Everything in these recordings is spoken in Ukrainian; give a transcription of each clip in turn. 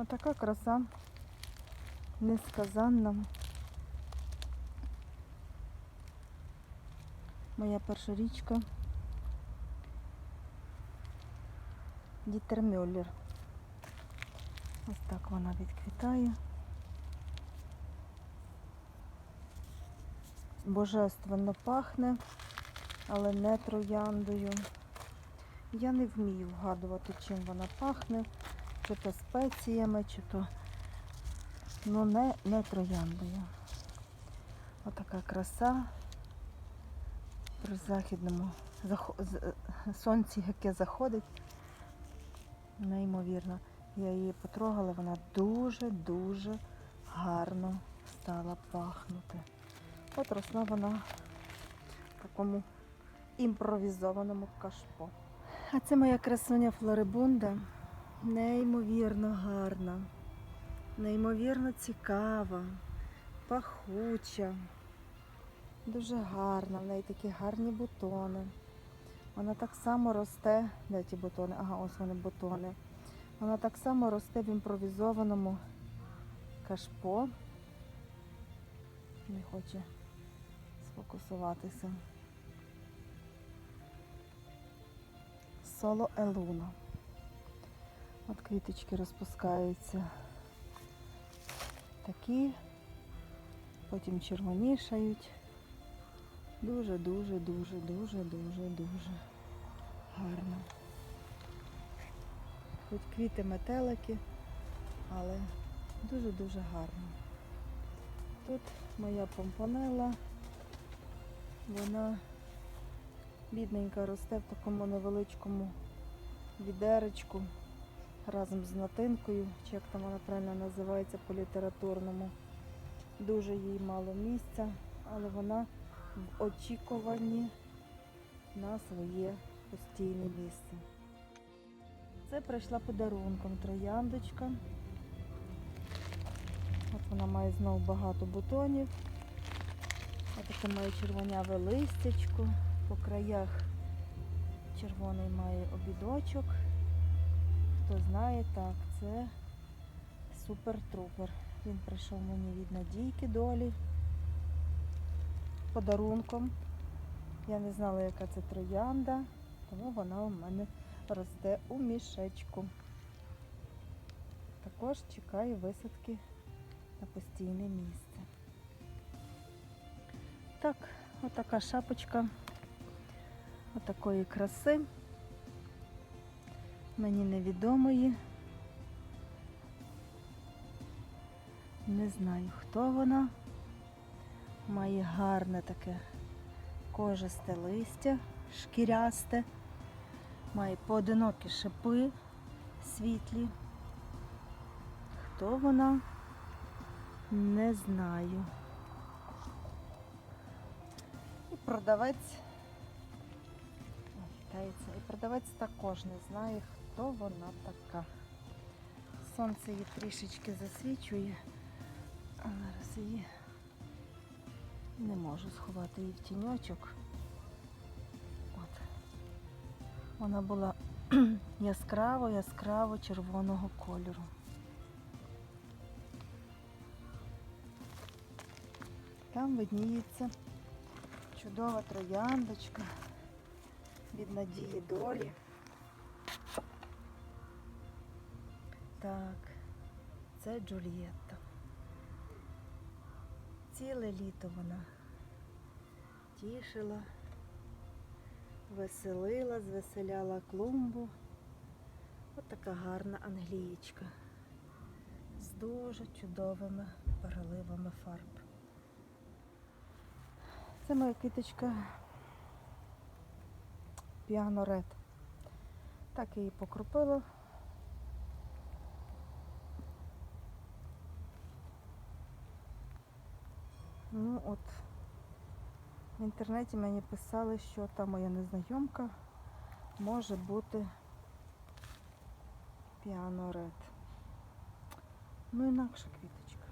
Отака краса несказанна. Моя перша річка. Дітер. Ось так вона відквітає. Божественно пахне, але не трояндою. Я не вмію вгадувати, чим вона пахне, чи то спеціями, чи то ну не, не трояндою. Отака краса при західному захо- з- е, сонці, яке заходить. Неймовірно. Я її потрогала, вона дуже-дуже гарно стала пахнути. От росла вона в такому імпровізованому кашпо. А це моя красуня Флорибунда. Неймовірно гарна, неймовірно цікава, пахуча, дуже гарна. В неї такі гарні бутони. Вона так само росте. Де ті бутони? Ага, ось вони бутони. Вона так само росте в імпровізованому кашпо. Не хоче сфокусуватися. Соло Елуна. От квіточки розпускаються такі, потім червонішають. Дуже, дуже, дуже, дуже, дуже, дуже гарно. Хоч квіти метелики, але дуже-дуже гарно. Тут моя помпонела, вона бідненька росте в такому невеличкому відеречку разом з натинкою, чи як там вона правильно називається по літературному. Дуже їй мало місця, але вона в очікуванні на своє постійне місце. Це прийшла подарунком трояндочка. От вона має знову багато бутонів. Ось таке має червоняве листячко. По краях червоний має обідочок. Хто знає, так, це супер-трупер. Він прийшов мені від Надійки долі подарунком. Я не знала, яка це троянда, тому вона у мене росте у мішечку. Також чекаю висадки на постійне місце. Так, отака шапочка отакої краси. Мені невідомої. Не знаю, хто вона. Має гарне таке кожисте листя, шкірясте, має поодинокі шипи світлі. Хто вона? Не знаю. І продавець. Ой. І продавець також не знає, хто вона така. Сонце її трішечки засвічує, а зараз її не можу сховати її в тіньочок. От. Вона була яскраво, яскраво червоного кольору. Там видніється чудова трояндочка від надії долі. Так, це Джульєтта. Ціле літо вона тішила, веселила, звеселяла клумбу. Ось така гарна англієчка з дуже чудовими переливами фарб. Це моя киточка Піано Ред. Так її покропила. Ну от, в інтернеті мені писали, що та моя незнайомка може бути Піано Ред. Ну інакша квіточка.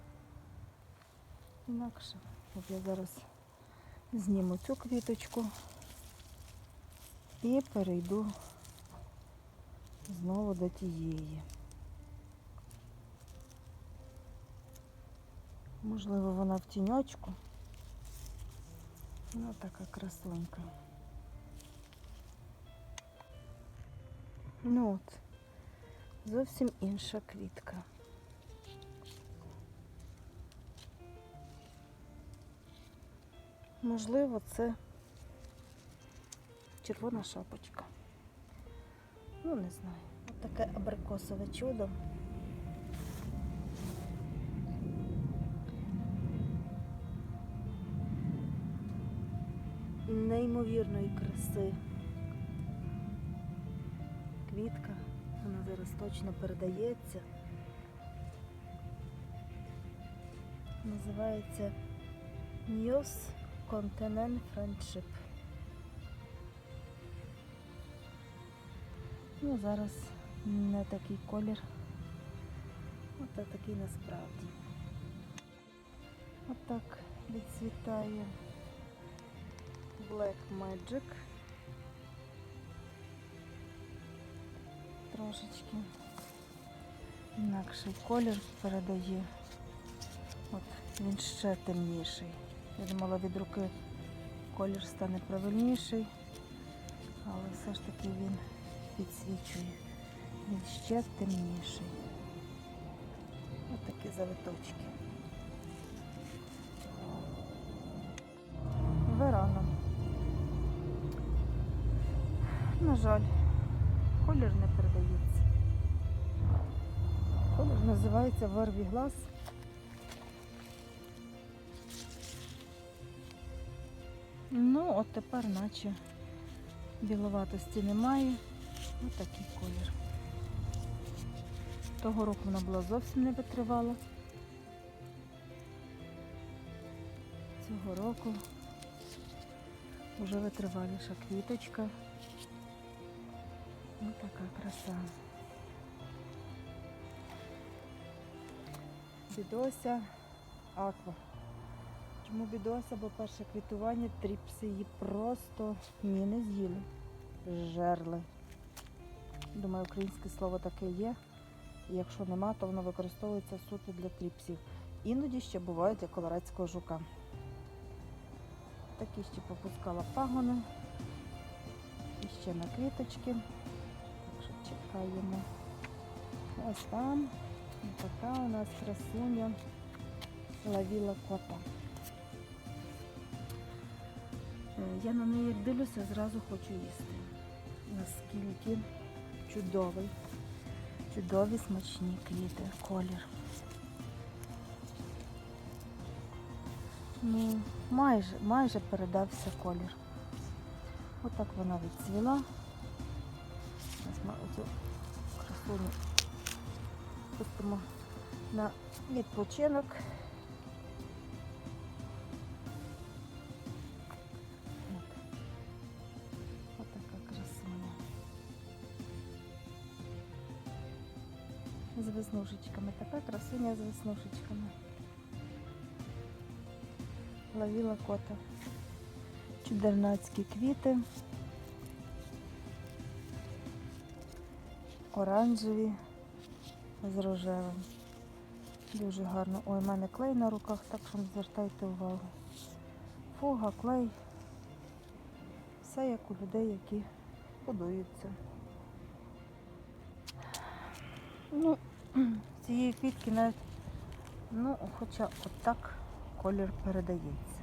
Інакше. От я зараз зніму цю квіточку і перейду знову до тієї. Можливо, вона в тіньочку. Ну, така красунька. Ну от, зовсім інша квітка. Можливо, це червона шапочка. Ну, не знаю. Ось таке абрикосове чудо. Неймовірної краси. Квітка, вона зараз точно передається. Називається News Continent Friendship. Ну, зараз не такий колір. Ось такий насправді. Отак відцвітає Black Magic. Трошечки інакший колір передає. От він ще темніший. Я думала, від руки колір стане правильніший, але все ж таки він підсвічує. Він ще темніший. Ось такі завиточки. На жаль, колір не передається. Колір називається Верві Глаз. Ну, от тепер наче біловатості немає. Ось такий колір. Того року вона була зовсім не витривала. Цього року вже витриваліша квіточка. Ось така краса. Бідося аква. Чому бідося? Бо перше квітування тріпси її просто ні, не з'їли. Жерли. Думаю, українське слово таке є. І якщо нема, то воно використовується суто для тріпсів. Іноді ще бувають для колорадського жука. Такі ще попускала пагони. І ще на квіточки. Чекаємо. Ось там. Така у нас красуня лавіла кота. Е, Я на неї дивлюся, зразу хочу їсти. Наскільки чудовий, чудові смачні квіти, колір. Ну, майже, майже передався колір. Отак вона відцвіла. Зараз оцю красуню пустимо на відпочинок. З веснушечками. Така красуня з веснушечками. Лавіла кота. Чудернацькі квіти. Оранжеві з рожевим. Дуже гарно. Ой, в мене клей на руках, так що звертайте увагу. Фуга, клей. Все як у людей, які будуються. Ну, цієї квітки навіть, ну, хоча отак колір передається.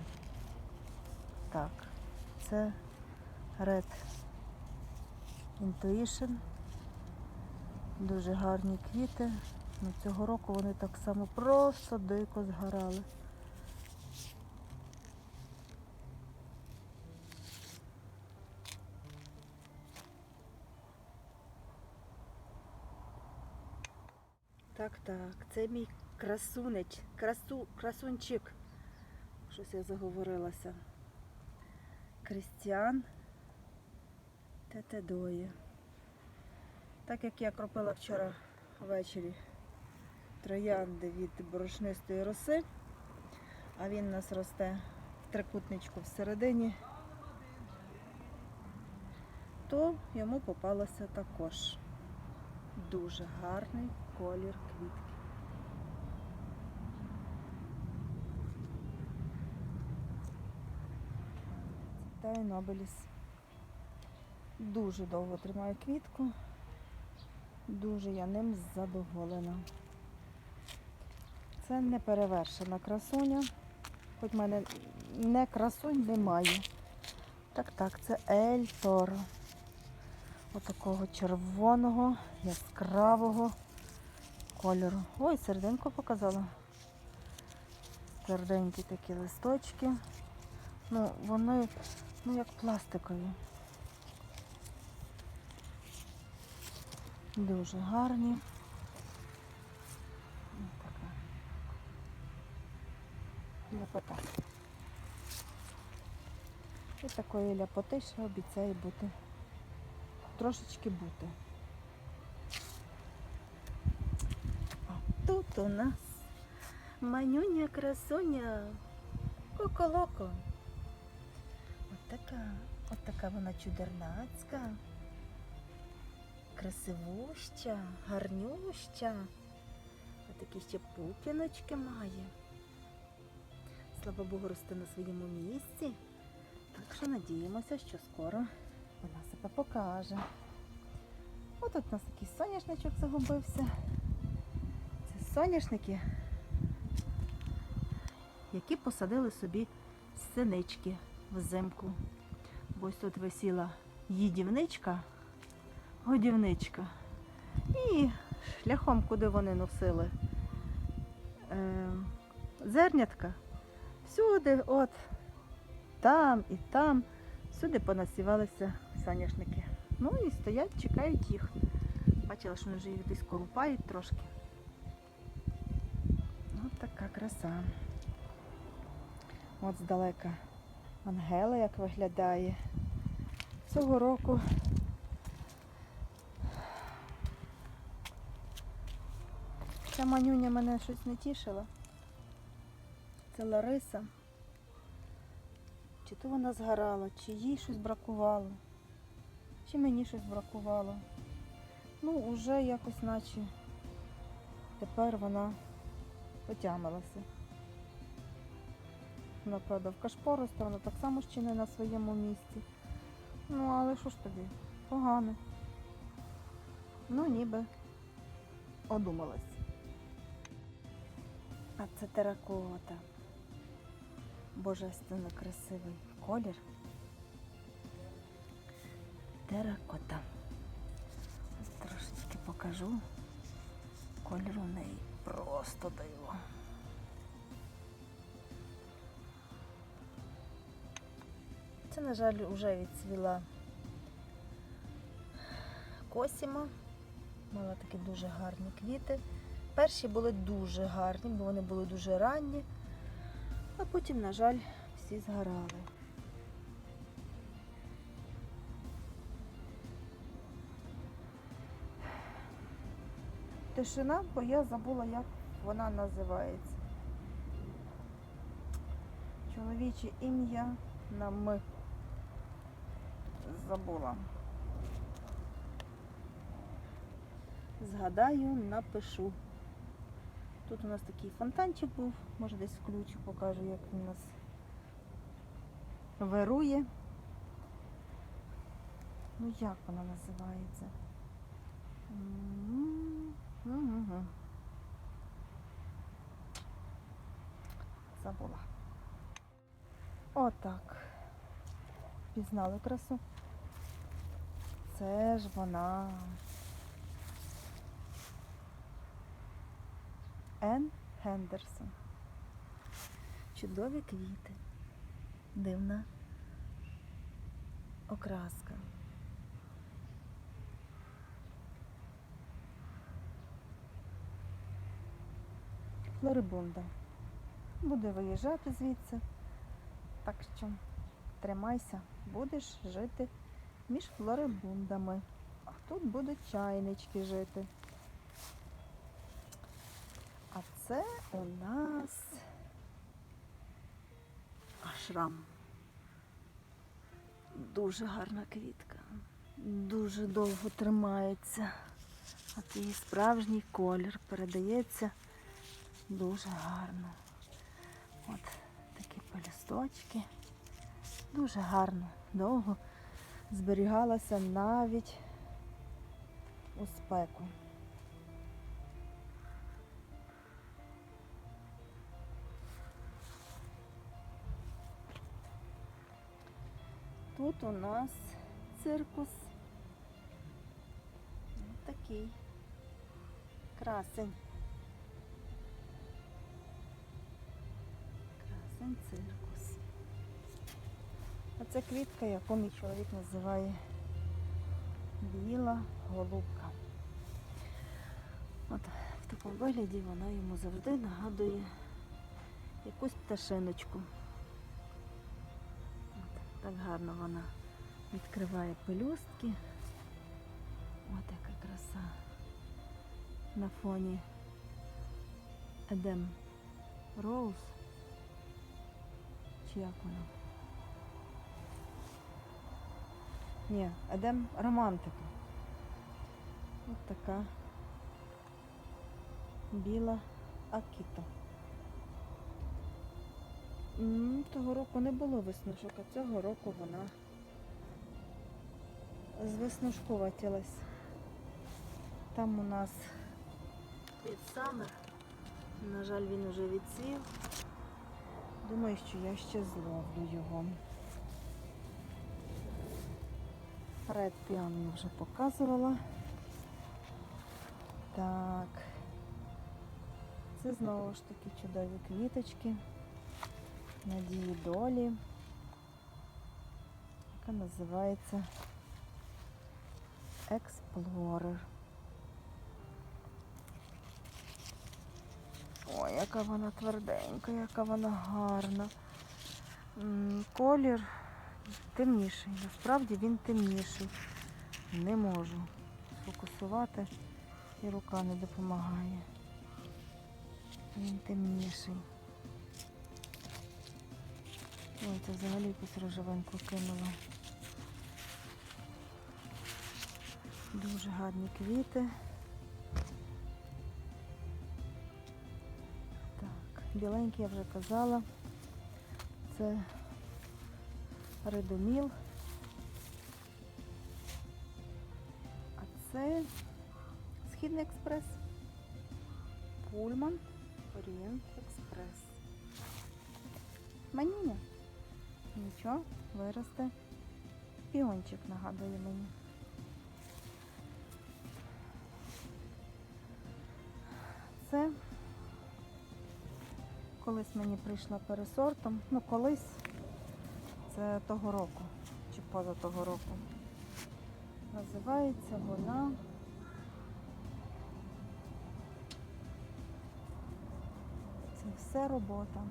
Так, це Red Intuition. Дуже гарні квіти. Ну, цього року вони так само просто дико згорали. Так, так, це мій красунеч, красу, красунчик. Щось я заговорилася. Крістіан Тетедоє. Так як я кропила вчора ввечері троянди від борошнистої роси, а він у нас росте в трикутничку всередині, то йому попалося також дуже гарний колір квітки. Та й нобеліс. Дуже довго тримає квітку. Дуже я ним задоволена. Це не перевершена красуня. Хоч в мене не красунь немає. Так, так, це Ель Торо. Отакого червоного, яскравого кольору. Ой, серединку показала. Тверденькі такі листочки. Ну, вони ну, як пластикові. Дуже гарні. Ляпота. І такої ляпоти ще обіцяє бути. Трошечки бути. А тут у нас манюня красуня. Коколоко. От така, от така вона чудернацька, красивуща, гарнюща. А такі ще пупіночки має. Слава Богу, росте на своєму місці. Так що надіємося, що скоро вона себе покаже. Ось тут у нас такий соняшничок загубився. Це соняшники, які посадили собі синички взимку. Бо ось тут висіла їдівничка, годівничка. І шляхом, куди вони носили е, зернятка, всюди, от, там і там, всюди понасівалися соняшники. Ну і стоять, чекають їх. Бачила, що вони вже їх десь колупають трошки. Ось така краса. От здалека Ангела як виглядає. Цього року ця манюня мене щось не тішила. Це Лариса. Чи то вона згорала, чи їй щось бракувало, чи мені щось бракувало. Ну, уже якось наче тепер вона потямилася. Вона, правда, в кашпорості, вона так само ще не на своєму місці. Ну, але що ж тобі? Погано. Ну, ніби одумалась. А це теракота. Божественно красивий колір. Теракота. Трошечки покажу. Колір у неї просто диво. Це, на жаль, вже відцвіла косіма. Мала такі дуже гарні квіти. Перші були дуже гарні, бо вони були дуже ранні, а потім, на жаль, всі згорали. Тишина, бо я забула, як вона називається. Чоловіче ім'я на М. Забула. Згадаю, напишу. Тут у нас такий фонтанчик був, може десь включу, покажу, як він у нас вирує. Ну як вона називається? Забула. Отак. Пізнали красу. Це ж вона. Ен Хендерсон. Чудові квіти. Дивна окраска. Флорибунда. Буде виїжджати звідси. Так що тримайся, будеш жити між флорибундами. А тут будуть чайнички жити. А це у нас ашрам. Дуже гарна квітка. Дуже довго тримається. От її справжній колір передається дуже гарно. От такі полісточки. Дуже гарно, довго зберігалася навіть у спеку. Тут у нас циркус. Ось такий красень. Красень циркус. А це квітка, яку мій чоловік називає біла голубка. От в такому вигляді вона йому завжди нагадує якусь пташиночку. Так гарно вона відкриває пелюстки. От яка краса на фоні Едем Роуз. Чи як вона? Ні, Едем Романтика. Ось така біла акіта. Того року не було веснушок, а цього року вона звеснушкуватілась. Там у нас від Самер. На жаль, він уже відсів. Думаю, що я ще зловлю його. Ред піан вже показувала. Так. Це знову ж таки чудові квіточки. Надії долі, яка називається Explorer. Ой, яка вона тверденька, яка вона гарна. Колір темніший. Насправді він темніший. Не можу сфокусувати і рука не допомагає. Він темніший. Ой, це взагалі якусь рожевеньку кинула. Дуже гарні квіти. Так, біленький я вже казала. Це Редоміл. А це Східний експрес. Пульман Орієнт Експрес. Маніня. Нічого, виросте. Піончик нагадує мені. Це колись мені прийшла пересортом. Ну, колись це того року чи поза того року. Називається вона Це все робота,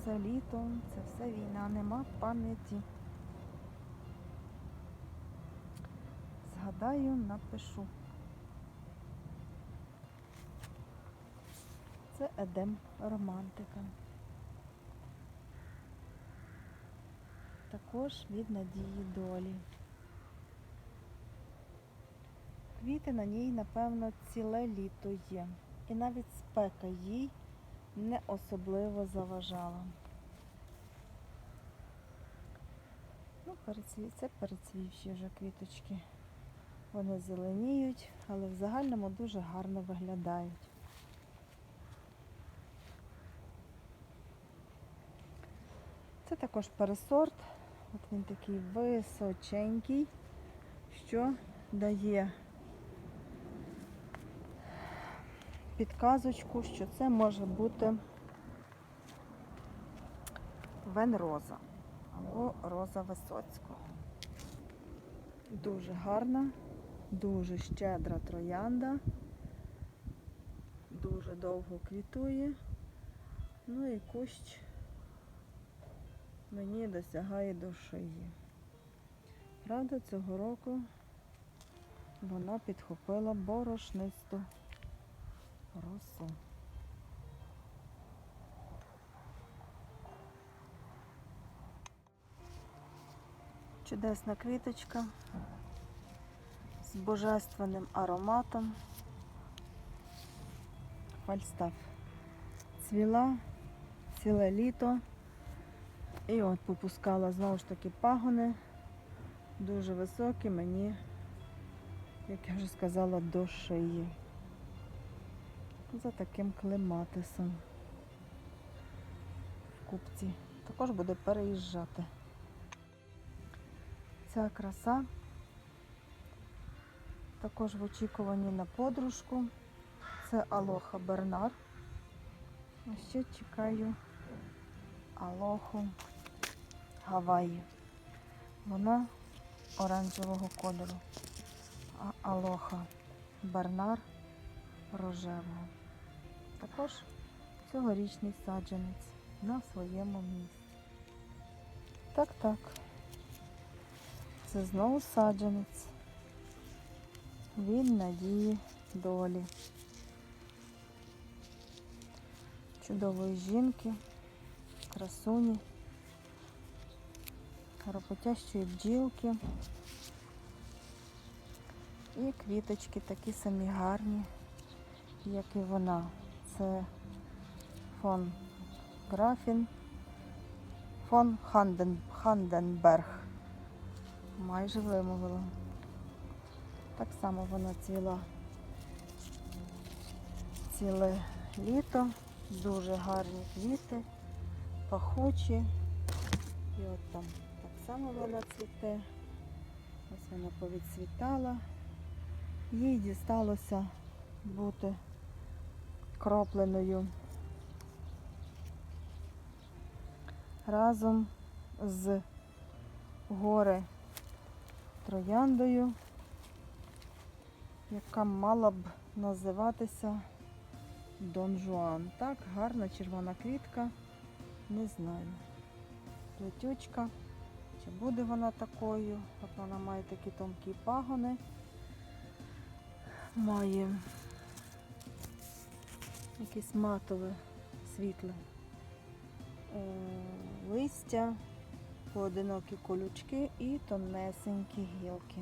все літо, це все війна, нема пам'яті. Згадаю, напишу. Це Едем романтика. Також від надії долі. Квіти на ній, напевно, ціле літо є. І навіть спека їй не особливо заважала. Ну, це перецвівші вже квіточки. Вони зеленіють, але в загальному дуже гарно виглядають. Це також пересорт. От він такий височенький, що дає підказочку, що це може бути венроза або роза Висоцького. Дуже гарна, дуже щедра троянда, дуже довго квітує, ну і кущ мені досягає до шиї. Правда, цього року вона підхопила борошнисту росу. Чудесна квіточка з божественним ароматом. Фальстаф. Цвіла ціле літо І от попускала знову ж таки пагони. Дуже високі мені, як я вже сказала, до шиї. За таким клематисом в купці. Також буде переїжджати. Ця краса також в очікуванні на подружку. Це Алоха Бернар. А ще чекаю Алоху Гаваї. Вона оранжевого кольору. А Алоха Бернар рожевого. Також цьогорічний саджанець на своєму місці. Так, так. Це знову саджанець. Він надії долі. Чудової жінки, красуні, роботящої бджілки. І квіточки такі самі гарні, як і вона. Це фон Графін, фон Ханден, Ханденберг. Майже вимовила. Так само вона цвіла ціле літо. Дуже гарні квіти, пахучі. І от там так само вона цвіте. Ось вона повідцвітала. Їй дісталося бути кропленою разом з горе трояндою, яка мала б називатися Дон Жуан. Так, гарна червона квітка. Не знаю. Плетючка. Чи буде вона такою? От вона має такі тонкі пагони. Має якесь матове, світле е, листя, поодинокі колючки і тонесенькі гілки.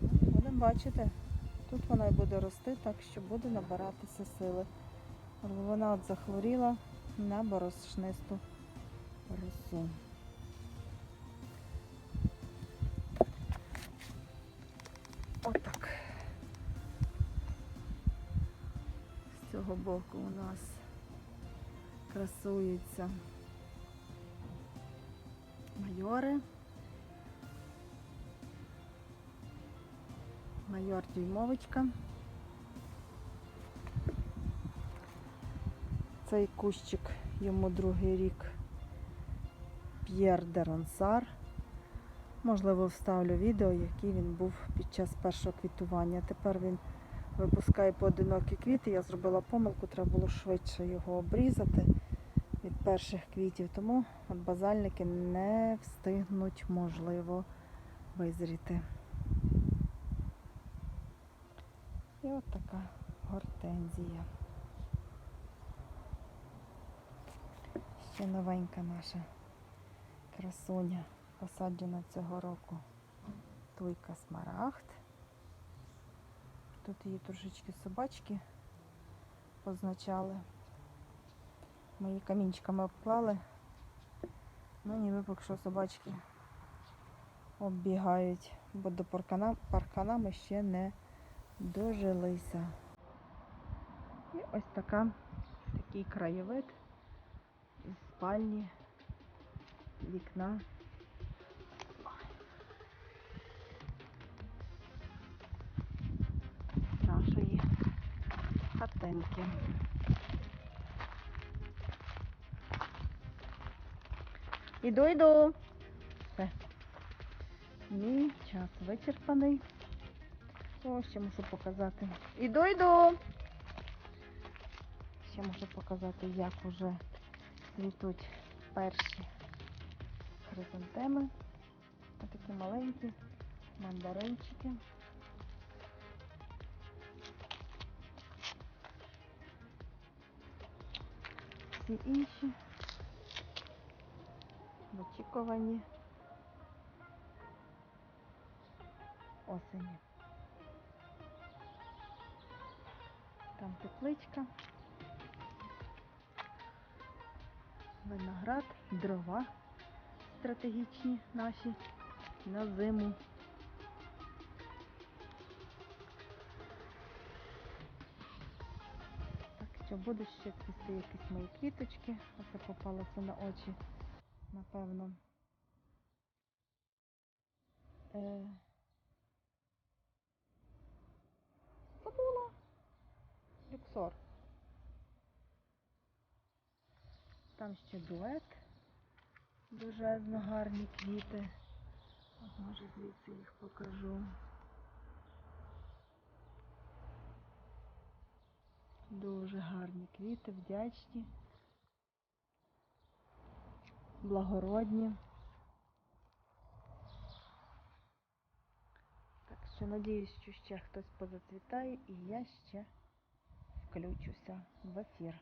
Будемо бачити. Тут вона і буде рости, так що буде набиратися сили. Вона от захворіла на борошнисту росу. Отак. Цього боку у нас красуються майори. Майор Дюймовочка. Цей кущик йому другий рік П'єр де Ронсар. Можливо, вставлю відео, який він був під час першого квітування. Тепер він випускає поодинокі квіти. Я зробила помилку, треба було швидше його обрізати від перших квітів, тому базальники не встигнуть, можливо, визріти. І от така гортензія. Ще новенька наша красуня, посаджена цього року. Туйка смарагд. Тут її трошечки собачки позначали. Ми її камінчиками обклали. Ну ніби поки що собачки оббігають, бо до паркана, паркана ми ще не дожилися. І ось така, такий краєвид із спальні, вікна. Хатинки. Іду, іду. Все. Мій час вичерпаний. О, ще мушу показати. Іду, іду. Ще можу показати, як уже цвітуть перші хризантеми. Ось такі маленькі мандаринчики. Всі інші в очікуванні осені. Там тепличка. виноград, дрова стратегічні наші на зиму. Так що буде ще цвісти якісь мої квіточки. Оце попалося на очі, напевно. Е... Забула. Люксор. Там ще дует. Дуже гарні квіти. От може звідси їх покажу. Дуже гарні квіти, вдячні, благородні. Так що надіюсь, що ще хтось позацвітає і я ще включуся в ефір.